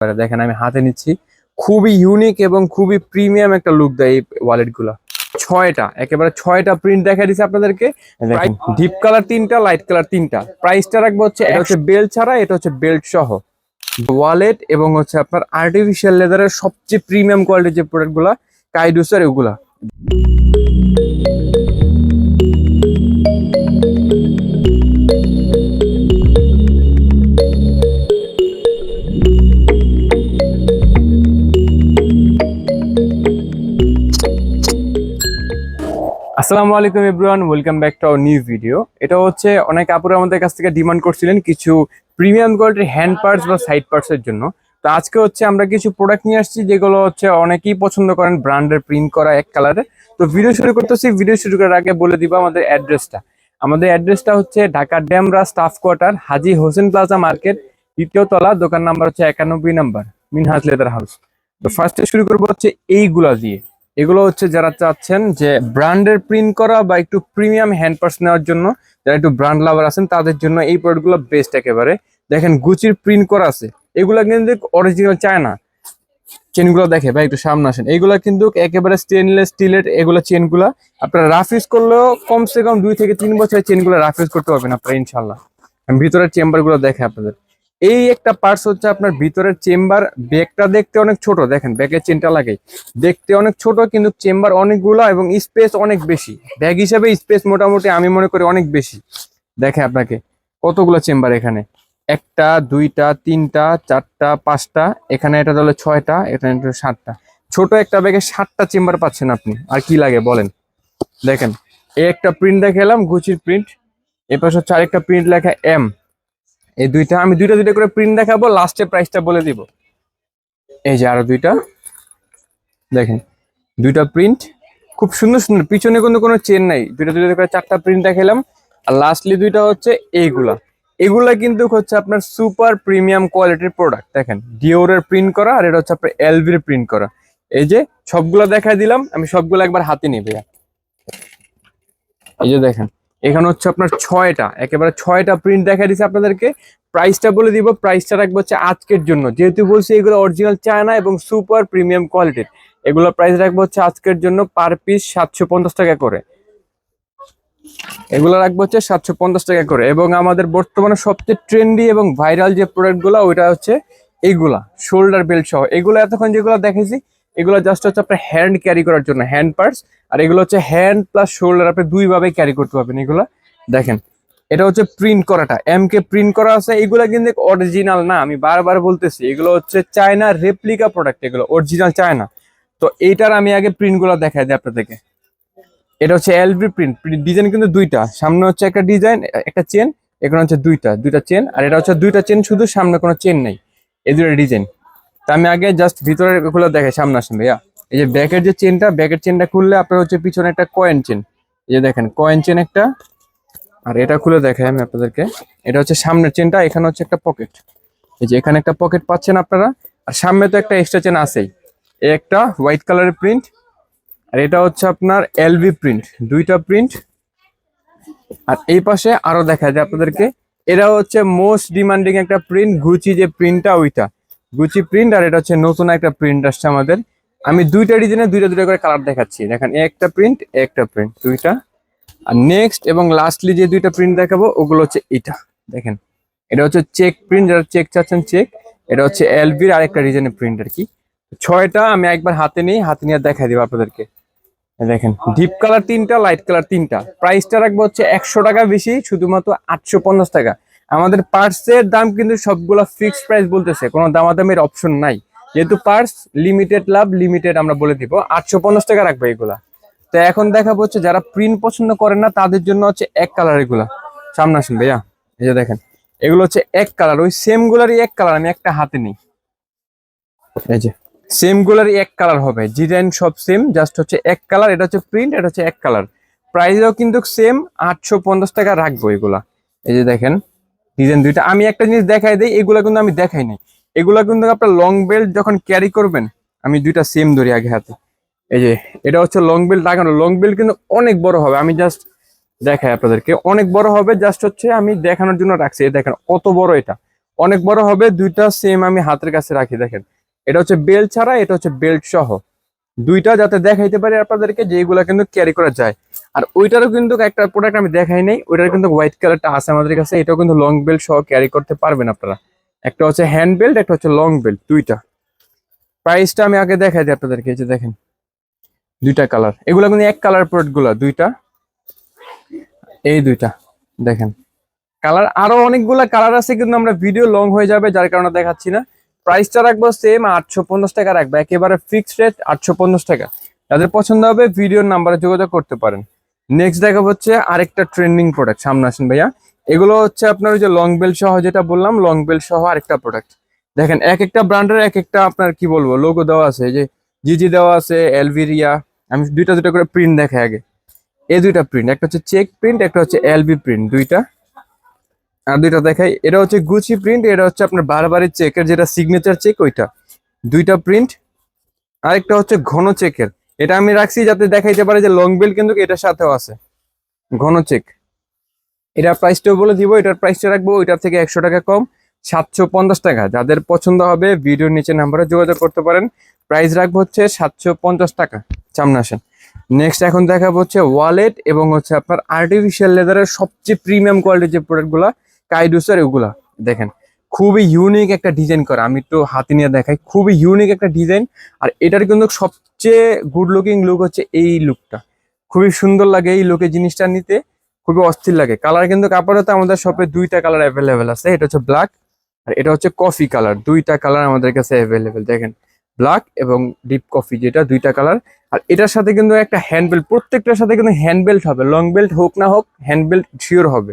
পারে দেখেন আমি হাতে নিচ্ছি। খুবই ইউনিক এবং খুবই প্রিমিয়াম একটা লুক দেয় এই ওয়ালেটগুলা ছয়টা একেবারে ছয়টা প্রিন্ট দেখা দিচ্ছে আপনাদেরকে। ডিপ কালার তিনটা লাইট কালার তিনটা। প্রাইসটা রাখব হচ্ছে এটা হচ্ছে বেল্ট ছাড়া এটা হচ্ছে বেল্ট সহ। ওয়ালেট এবং হচ্ছে আপনার আর্টিফিশিয়াল লেদারের সবচেয়ে প্রিমিয়াম কোয়ালিটির যে প্রোডাক্টগুলা কাইডুসার এগুলা। আসসালামু আলাইকুম everyone, welcome back to our new video. এটা হচ্ছে, অনেক আপুরা আমাদের কাছ থেকে ডিমান্ড করছিলেন কিছু প্রিমিয়াম কোয়ালিটির হ্যান্ড পার্টস বা সাইড পার্টস এর জন্য। তো আজকে হচ্ছে আমরা কিছু প্রোডাক্ট নিয়ে আসছি, যেগুলো হচ্ছে অনেকেই পছন্দ করেন ব্র্যান্ডের প্রিন্ট করা এক কালারে তো ভিডিও শুরু করতেছি, ভিডিও শুরু করার আগে বলে দিব আমাদের অ্যাড্রেসটা। আমাদের অ্যাড্রেসটা হচ্ছে Dhaka Demra staff quarter, Haji Hossain plaza market, দ্বিতীয় তলা, দোকান নাম্বার হচ্ছে একানব্বই নাম্বার, মিনহাজ লেদার হাউস। তো ফার্স্টে শুরু করব হচ্ছে এইগুলা দিয়ে। এগুলো হচ্ছে যারা চাচ্ছেন যে ব্র্যান্ডের প্রিন্ট করা বা একটু প্রিমিয়াম হ্যান্ড পার্স নেওয়ার জন্য, যারা একটু ব্র্যান্ড লাভার আছেন, তাদের জন্য এই প্রোডাক্টগুলো বেস্ট একেবারে। দেখেন গুচির প্রিন্ট করা আছে। এগুলা কিন্তু অরিজিনাল চায় না চেনগুলো দেখে, ভাই একটু সামনে আসেন। এগুলা কিন্তু একেবারে স্টেনলেস স্টিলের এগুলো চেনগুলা আপনারা রাফ ইউজ করলেও কমসে কম দুই থেকে তিন বছরের চেনগুলো রাফ ইউজ করতে পারবেন আপনারা ইনশাল্লাহ ভিতরের চেম্বারগুলো দেখে আপনাদের। এই একটা পার্টস হচ্ছে আপনার ভিতরের চেম্বার ব্যাগটা দেখতে অনেক ছোট, দেখেন ব্যাগের চেনটা লাগে। দেখতে অনেক ছোট, কিন্তু চেম্বার অনেকগুলো এবং স্পেস অনেক বেশি। ব্যাগ হিসাবে স্পেস মোটামুটি আমি মনে করি অনেক বেশি। দেখে আপনাকে, কতগুলো চেম্বার এখানে? একটা, দুইটা, তিনটা, চারটা, পাঁচটা, এখানে এটা হলো ছয়টা, এখানে সাতটা। ছোট একটা ব্যাগে সাতটা চেম্বার পাচ্ছেন আপনি। আর কি লাগে, বলেন। দেখেন, এই একটা প্রিন্ট দেখে এলাম গুচির প্রিন্ট এপাশে হচ্ছে আরেকটা প্রিন্ট লেখা এম এই দুইটা, আমি দুইটা দুইটা করে প্রিন্ট দেখাবো লাস্টে প্রাইসটা বলে দিব। এই যে আরও দুইটা, দেখেন, দুইটা প্রিন্ট খুব সুন্দর সুন্দর, পিছনে কিন্তু কোনো চেন নাই। দুইটা দুইটা করে চারটা প্রিন্ট দেখালাম আর লাস্টলি দুইটা হচ্ছে এইগুলা। এগুলা কিন্তু হচ্ছে আপনার সুপার প্রিমিয়াম কোয়ালিটির প্রোডাক্ট দেখেন ডিওরের প্রিন্ট করা, আর এটা হচ্ছে আপনার এলভির প্রিন্ট করা। এই যে সবগুলা দেখাই দিলাম, আমি সবগুলো একবার হাতে নিই, ভাইয়া। এই যে দেখেন এখানে হচ্ছে আপনার ছয়টা, একেবারে ছয়টা প্রিন্ট দেখা দিচ্ছে আপনাদেরকে। প্রাইসটা বলে দিব প্রাইসটা রাখব হচ্ছে আজকের জন্য। যেহেতু বলছি এগুলো অরিজিনাল চায়না এবং সুপার প্রিমিয়াম কোয়ালিটির এগুলো প্রাইস রাখব হচ্ছে আজকের জন্য পার পিস সাতশো পঞ্চাশ টাকা করে। এগুলো রাখব হচ্ছে সাতশো পঞ্চাশ টাকা করে। এবং আমাদের বর্তমানে সবচেয়ে ট্রেন্ডি এবং ভাইরাল যে প্রোডাক্টগুলো ওইটা হচ্ছে এগুলা শোল্ডার বেল্ট সহ। এগুলো এতক্ষণ যেগুলো দেখেছি এগুলো জাস্ট হচ্ছে আপনার হ্যান্ড ক্যারি করার জন্য হ্যান্ড পার্স আর এগুলো হচ্ছে হ্যান্ড প্লাস শোল্ডার আপনি দুইভাবে ক্যারি করতে পারবেন এগুলা। দেখেন, এটা হচ্ছে প্রিন্ট করাটা এম কে প্রিন্ট করা আছে, এগুলো কিন্তু অরিজিনাল না, আমি বারবার বলতেছি, এগুলো হচ্ছে চায়না রেপ্লিকা প্রোডাক্ট এগুলো অরিজিনাল চায়না তো এইটার আমি আগে প্রিন্টগুলো দেখাই দিই আপনাদেরকে। এটা হচ্ছে এলভি প্রিন্ট ডিজাইন কিন্তু দুইটা, সামনে হচ্ছে একটা ডিজাইন একটা চেন এখানে হচ্ছে দুইটা দুইটা চেন আর এটা হচ্ছে দুইটা চেন শুধু সামনে কোনো চেন নেই, এই দুটো ডিজাইন তা আমি আগে জাস্ট ভিতরেরগুলো দেখে সামনে আসেন ভাইয়া। এই যে ব্যাকের যে চেনটা ব্যাকের চেনটা খুললে আপনার হচ্ছে পিছনে একটা কয়েন চেন এই যে দেখেন কয়েন চেন একটা। আর এটা খুলে দেখাই আমি আপনাদেরকে। এটা হচ্ছে সামনের চেনটা এখানে হচ্ছে একটা পকেট এই যে এখানে একটা পকেট পাচ্ছেন আপনারা। আর সামনে তো একটা এক্সট্রা চেন আছেই। একটা হোয়াইট কালারের প্রিন্ট আর এটা হচ্ছে আপনার এলভি প্রিন্ট দুইটা প্রিন্ট আর এই পাশে আরও দেখা যায় আপনাদেরকে এটা হচ্ছে মোস্ট ডিমান্ডিং একটা প্রিন্ট গুচি যে প্রিন্টটা ওইটা। গুচি প্রিন্ট আর এটা হচ্ছে নতুন একটা প্রিন্ট আসছে আমাদের। আমি দুইটা ডিজাইনে দুইটা দুইটা করে কালার দেখাচ্ছি। দেখেন, একটা প্রিন্ট একটা প্রিন্ট দুইটা। আর নেক্সট এবং লাস্টলি যে দুইটা প্রিন্ট দেখাবো, ওগুলো হচ্ছে এটা। দেখেন, এটা হচ্ছে চেক প্রিন্ট যারা চেক চাচ্ছেন চেক এটা হচ্ছে এলবির আরেকটা ডিজাইনের প্রিন্ট আর কি। ছয়টা আমি একবার হাতে নিই, হাতে নিয়ে দেখাই দিব আপনাদেরকে। দেখেন ডিপ কালার তিনটা লাইট কালার তিনটা। প্রাইসটা রাখব হচ্ছে একশো টাকা বেশি, শুধুমাত্র আটশো পঞ্চাশ টাকা। আমাদের পার্টসের দাম কিন্তু সবগুলো ফিক্সড প্রাইস বলতেছে, কোনো দামাদামের অপশন নাই। যেহেতু পার্টস লিমিটেড লাভ লিমিটেড আমরা বলে দিব। আটশো পঞ্চাশ টাকা রাখব এগুলা। তো এখন দেখাবো হচ্ছে যারা প্রিন্ট পছন্দ করেন না, তাদের জন্য হচ্ছে এক কালার এগুলা। সামনে আসেন ভাইয়া, এই যে দেখেন। এগুলো হচ্ছে এক কালার ওই সেম গুলারই এক কালার আমি একটা হাতে নিই। এই যে সেম গুলারই এক কালার হবে। ডিজাইন সব সেম জাস্ট হচ্ছে এক কালার এটা হচ্ছে প্রিন্ট এটা হচ্ছে এক কালার প্রাইসও কিন্তু সেম আটশো পঞ্চাশ টাকা রাখব এগুলা। এই যে দেখেন ডিজাইন দুইটা। আমি একটা জিনিস দেখাই দিই, এগুলা কিন্তু আমি দেখাই নাই। এগুলা কিন্তু আপনার লং বেল্ট যখন ক্যারি করবেন, আমি দুইটা সেম ধরি আগে হাতে। এই যে, এটা হচ্ছে লং বেল্ট লাগানো। লং বেল্ট কিন্তু অনেক বড় হবে। আমি জাস্ট দেখাই আপনাদেরকে। অনেক বড় হবে জাস্ট হচ্ছে আমি দেখানোর জন্য রাখছি। এই দেখেন, কত বড় এটা। অনেক বড় হবে, দুইটা সেম আমি হাতের কাছে রাখি, দেখেন। এটা হচ্ছে বেল্ট ছাড়া, এটা হচ্ছে বেল্ট সহ। দুইটা যাতে দেখাইতে পারি আপনাদেরকে যে এগুলা কিন্তু ক্যারি করা যায়। আর ওইটারও কিন্তু একটা প্রোডাক্ট আমি দেখাই নাই, ওইটার কিন্তু হোয়াইট কালারটা আছে আমাদের কাছে, এটাও কিন্তু লং বেল্ট সহ ক্যারি করতে পারবেন আপনারা। একটা হচ্ছে হ্যান্ড বেল্ট একটা হচ্ছে লং বেল্ট দুইটা। প্রাইসটা আমি আগে দেখাই দিই আপনাদেরকে, এই যে দেখেন। দুইটা কালার এগুলো কিন্তু এক কালার প্রোডাক্টগুলা, দুইটা। এই দুইটা, দেখেন। কালার আরও অনেকগুলা কালার আছে কিন্তু আমরা ভিডিও লং হয়ে যাবে, যার কারণে দেখাচ্ছি না। প্রাইসটা রাখব সেম আটশো পঞ্চাশ টাকা রাখব, একেবারে ফিক্সড রেট আটশো পঞ্চাশ টাকা। যাদের পছন্দ হবে ভিডিওর নাম্বারে যোগাযোগ করতে পারেন। নেক্সট দেখা হচ্ছে আরেকটা ট্রেন্ডিং প্রোডাক্ট সামনে আসেন ভাইয়া। এগুলো হচ্ছে আপনার ওই যে লং বেল সহ, যেটা বললাম লং বেল সহ আরেকটা প্রোডাক্ট দেখেন, এক একটা ব্র্যান্ডের এক একটা আপনার কি বলব লোগো দেওয়া আছে যে জিজি দেওয়া আছে এলভিরিয়া আমি দুইটা দুইটা করে প্রিন্ট দেখাই আগে। এই দুইটা প্রিন্ট একটা হচ্ছে চেক প্রিন্ট একটা হচ্ছে এলবি প্রিন্ট দুইটা। আর দুইটা দেখাই। এটা হচ্ছে গুচি প্রিন্ট এটা হচ্ছে আপনার বারবারি চেকের যেটা সিগনেচার চেক ওইটা। দুইটা প্রিন্ট আরেকটা হচ্ছে ঘন চেকের এটা আমি রাখছি যাতে দেখাইতে পারে যে লং বেল কিন্তু এটার সাথেও আছে। ঘন চেক এটা প্রাইসটাও বলে দিব, এটার প্রাইসটা রাখব, ওইটার থেকে একশো টাকা কম, সাতশো পঞ্চাশ টাকা। যাদের পছন্দ হবে, ভিডিওর নিচে নাম্বারে যোগাযোগ করতে পারেন। প্রাইস রাখব হচ্ছে সাতশো পঞ্চাশ টাকা, সামনে আসেন। নেক্সট এখন দেখাবো হচ্ছে ওয়ালেট এবং হচ্ছে আপনার আর্টিফিশিয়াল লেদারের সবচেয়ে প্রিমিয়াম কোয়ালিটির যে প্রোডাক্টগুলো কাইডুসের এগুলা। দেখেন, খুবই ইউনিক একটা ডিজাইন করা। আমি একটু হাতে নিয়ে দেখাই। খুবই ইউনিক একটা ডিজাইন আর এটার কিন্তু সবচেয়ে গুড লুকিং লুক হচ্ছে এই লুকটা খুবই সুন্দর লাগে এই লুকে জিনিসটা নিতে। খুবই অস্থির লাগে। কালার কিন্তু আপাতত আমাদের শপে দুইটা কালার অ্যাভেলেবেল আছে। এটা হচ্ছে ব্ল্যাক আর এটা হচ্ছে কফি কালার দুইটা কালার আমাদের কাছে অ্যাভেলেবেল দেখেন ব্ল্যাক এবং ডিপ কফি যেটা, দুইটা কালার আর এটার সাথে কিন্তু একটা হ্যান্ড বেল্ট প্রত্যেকটার সাথে কিন্তু হ্যান্ড বেল্ট হবে। লং বেল্ট হোক না হোক হ্যান্ড বেল্ট শিওর হবে।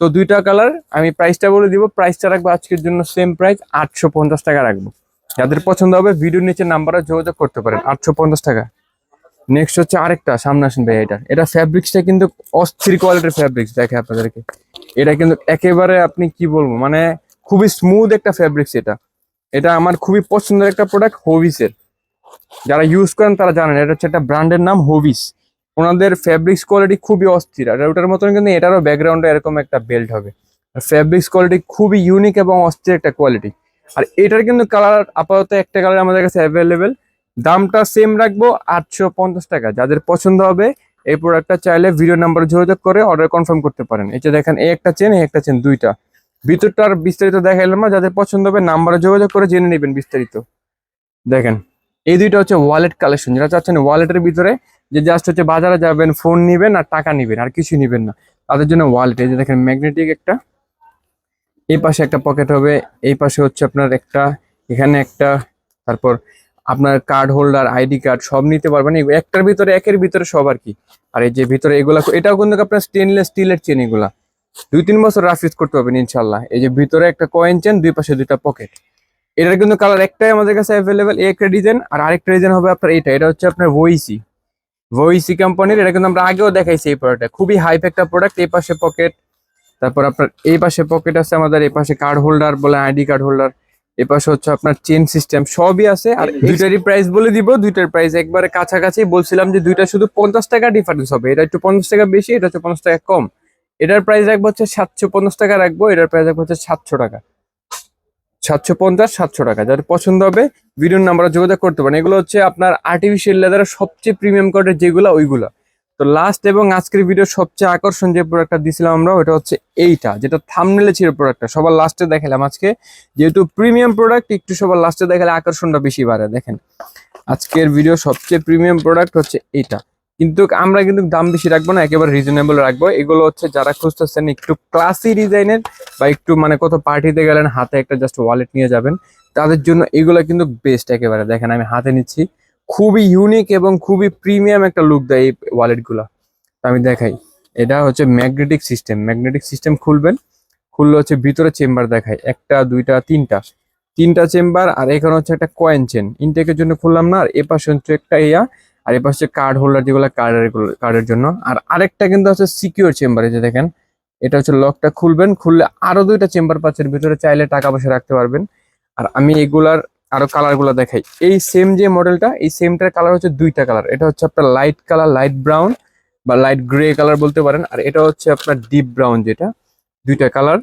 তো দুইটা কালার আমি প্রাইসটা বলে দিব। প্রাইসটা রাখব আজকের জন্য সেম প্রাইস আটশো পঞ্চাশ টাকা রাখব। যাদের পছন্দ হবে ভিডিওর নিচে নাম্বারে যোগাযোগ করতে পারেন, আটশো পঞ্চাশ টাকা। নেক্সট হচ্ছে আরেকটা, সামনে আসেন ভাই, এটা। এটা ফ্যাব্রিক্সটা কিন্তু অস্থির কোয়ালিটির ফ্যাব্রিক্স দেখে আপনাদেরকে। এটা কিন্তু একেবারে আপনি কি বলব মানে খুবই স্মুথ একটা ফ্যাব্রিক্স এটা। এটা আমার খুবই পছন্দের একটা প্রোডাক্ট হোভিসের যারা ইউজ করেন তারা জানেন, এটা হচ্ছে একটা ব্র্যান্ডের নাম হোভিস ওনাদের ফ্যাব্রিক্স কোয়ালিটি খুবই অস্থির, আর ওটার মতন কিন্তু এটারও ব্যাকগ্রাউন্ডে এরকম একটা বেল্ট হবে। আর ফ্যাব্রিক্স কোয়ালিটি খুবই ইউনিক এবং অস্থির একটা কোয়ালিটি আর এটার কিন্তু কালার আপাতত একটা কালার আমাদের কাছে অ্যাভেলেবেল দামটা সেম রাখব আটশো পঞ্চাশ টাকা। যাদের পছন্দ হবে, এই প্রোডাক্টটা চাইলে ভিডিও নাম্বার যোগাযোগ করে অর্ডার কনফার্ম করতে পারেন। এই যে দেখেন, এই একটা চেন এই একটা চেন দুইটা। ভিতরটার বিস্তারিত দেখাইলাম না, যাদের পছন্দ হবে নাম্বারে যোগাযোগ করে জেনে নেবেন বিস্তারিত। দেখেন, এই দুইটা হচ্ছে ওয়ালেট কালেকশন যেটা চাচ্ছেন ওয়ালেটের ভিতরে যে জাস্ট হচ্ছে বাজারে যাবেন ফোন নিবেন আর টাকা নিবেন, আর কিছু নিবেন না। তাদের জন্য ওয়ালেট এই যে দেখেন ম্যাগনেটিক একটা। এই পাশে একটা পকেট হবে, এই পাশে হচ্ছে আপনার একটা, এখানে একটা, তারপর আপনার কার্ড হোল্ডার আইডি কার্ড সব নিতে পারবেন। একটার ভিতরে, একের ভিতরে সব আর কি। আর এই যে ভিতরে এগুলা, এটাও কিন্তু আপনার স্টেনলেস স্টিলের চেন এগুলা। দুই তিন বছর রাফ ইউজ করতে পারবেন ইনশাল্লাহ এই যে ভিতরে একটা কয়েন চেন দুই পাশে দুইটা পকেট এটার কিন্তু কালার একটাই আমাদের কাছে অ্যাভেলেবেল একটা ডিজাইন আর আরেকটা ডিজাইন হবে আপনার এটা এটা হচ্ছে আপনার ভইসি ভইসি কোম্পানির এটা কিন্তু আমরা আগেও দেখাইছি এই প্রোডাক্টটা খুবই হাইপ একটা প্রোডাক্ট এই পাশে পকেট তারপর আপনার এই পাশে পকেট আছে আমাদের এই পাশে কার্ড হোল্ডার বলে আইডি কার্ড হোল্ডার এই পাশে হচ্ছে আপনার চেন সিস্টেম সবই আছে। আর দুইটারই প্রাইস বলে দিব দুইটার প্রাইস একবারে কাছাকাছি। বলছিলাম যে দুইটা শুধু পঞ্চাশ টাকা ডিফারেন্স হবে। এটা একটু পঞ্চাশ টাকা বেশি এটা হচ্ছে পঞ্চাশ টাকা কম। এটার প্রাইস রাখব হচ্ছে সাতশো পঞ্চাশ টাকা রাখব এটার প্রাইস রাখব হচ্ছে সাতশো টাকা। সাতশো পঞ্চাশ, সাতশো টাকা। যাদের পছন্দ হবে, ভিডিওর নাম্বারে যোগাযোগ করতে পারেন। এগুলো হচ্ছে আপনার আর্টিফিশিয়াল লেদারের সবচেয়ে প্রিমিয়াম কোয়ালিটির যেগুলো, ওইগুলো। তো লাস্ট এবং আজকের ভিডিও সবচেয়ে আকর্ষণ যে প্রোডাক্টটা দিছিলাম আমরা ওটা হচ্ছে এইটা, যেটা থামনেলে ছিল প্রোডাক্টটা সবার লাস্টে দেখালাম আজকে। যেহেতু প্রিমিয়াম প্রোডাক্ট একটু সবার লাস্টে দেখালে আকর্ষণটা বেশি বাড়ে, দেখেন। আজকের ভিডিও সবচেয়ে প্রিমিয়াম প্রোডাক্ট হচ্ছে এইটা। কিন্তু আমরা কিন্তু দাম বেশি রাখব না, একেবারে রিজনেবল রাখব। এগুলো হচ্ছে যারা খুঁজতেছেন একটু ক্লাসি ডিজাইনের বা একটু মানে কত পার্টিতে গেলেন, হাতে একটা জাস্ট ওয়ালেট নিয়ে যাবেন, তাদের জন্য এগুলো কিন্তু বেস্ট একেবারে। দেখেন, আমি হাতে নিচ্ছি। খুবই ইউনিক এবং খুবই প্রিমিয়াম একটা লুক দেয় এই ওয়ালেটগুলো আমি দেখাই। এটা হচ্ছে ম্যাগনেটিক সিস্টেম ম্যাগনেটিক সিস্টেম খুলবেন, খুললে হচ্ছে ভিতরে চেম্বার দেখায়। একটা, দুইটা, তিনটা। তিনটা চেম্বার আর এখানে হচ্ছে একটা কয়েন চেন ইনটেকের জন্য খুললাম না, আর এ পাশে হচ্ছে একটা ইয়া। আর এ পাশে কার্ড হোল্ডার যেগুলো কার্ডের কার্ডের জন্য। আর আরেকটা কিন্তু হচ্ছে সিকিউর চেম্বার এই যে দেখেন, এটা হচ্ছে লকটা খুলবেন, খুললে আরও দুইটা চেম্বার পাচ্ছেন, ভিতরে চাইলে টাকা পয়সা রাখতে পারবেন। আর আমি এগুলার আরও কালারগুলো দেখাই। এই সেম যে মডেলটা এই সেমটার কালার হচ্ছে দুইটা কালার এটা হচ্ছে আপনার লাইট কালার লাইট ব্রাউন বা লাইট গ্রে কালার বলতে পারেন। আর এটা হচ্ছে আপনার ডিপ ব্রাউন যেটা, দুইটা কালার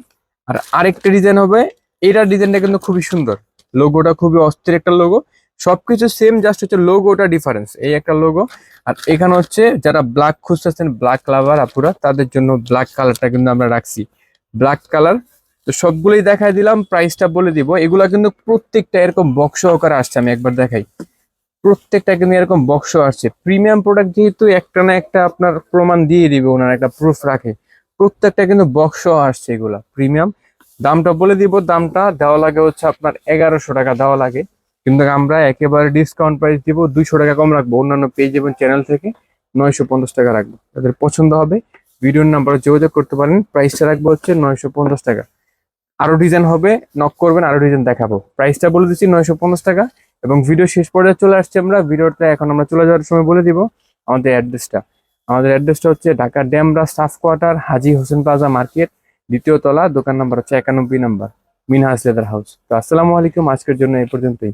আর আরেকটা ডিজাইন হবে এটার ডিজাইনটা কিন্তু খুবই সুন্দর। লোগোটা খুবই অস্থির একটা লোগো সবকিছু সেম জাস্ট হচ্ছে লোগোটা ডিফারেন্স এই একটা লোগো আর এখানে হচ্ছে যারা ব্ল্যাক খুঁজতেছেন ব্ল্যাক লাভার আপুরা, তাদের জন্য ব্ল্যাক কালারটা কিন্তু আমরা রাখছি। ব্ল্যাক কালার তো সবগুলোই দেখাই দিলাম প্রাইসটা বলে দিব। এগুলা কিন্তু প্রত্যেকটা এরকম বক্স সহকারে আসছে, আমি একবার দেখাই। প্রত্যেকটা কিন্তু এরকম বক্স আসছে। প্রিমিয়াম প্রোডাক্ট যেহেতু একটা না একটা আপনার প্রমাণ দিয়ে দিবে, ওনার একটা প্রুফ রাখে। প্রত্যেকটা কিন্তু বক্স আসছে এগুলা প্রিমিয়াম দামটা বলে দিব, দামটা দেওয়া লাগে হচ্ছে আপনার এগারোশো টাকা দেওয়া লাগে। কিন্তু আমরা একেবারে ডিসকাউন্ট প্রাইস দিব দুইশো টাকা কম রাখব, অন্যান্য পেজ এবং চ্যানেল থেকে নয়শো পঞ্চাশ টাকা রাখব। তাদের পছন্দ হবে, ভিডিওর নাম্বারে যোগাযোগ করতে পারেন প্রাইসটা রাখব হচ্ছে নয়শো পঞ্চাশ টাকা। আরও ডিজাইন হবে নক করবেন, আরও ডিজাইন দেখাবো। প্রাইসটা বলে দিচ্ছি নয়শো পঞ্চাশ টাকা এবং ভিডিও শেষ পর্যায়ে চলে আসছে আমরা। ভিডিওটা এখন আমরা চলে যাওয়ার সময় বলে দিব আমাদের অ্যাড্রেসটা আমাদের অ্যাড্রেসটা হচ্ছে Dhaka Demra staff quarter Haji Hossain plaza market, দ্বিতীয় তলা, দোকান নাম্বার হচ্ছে একানব্বই নাম্বার মিনহাস লেদার হাউস। তো আসসালামু আলাইকুম, আজকের জন্য এই পর্যন্তই।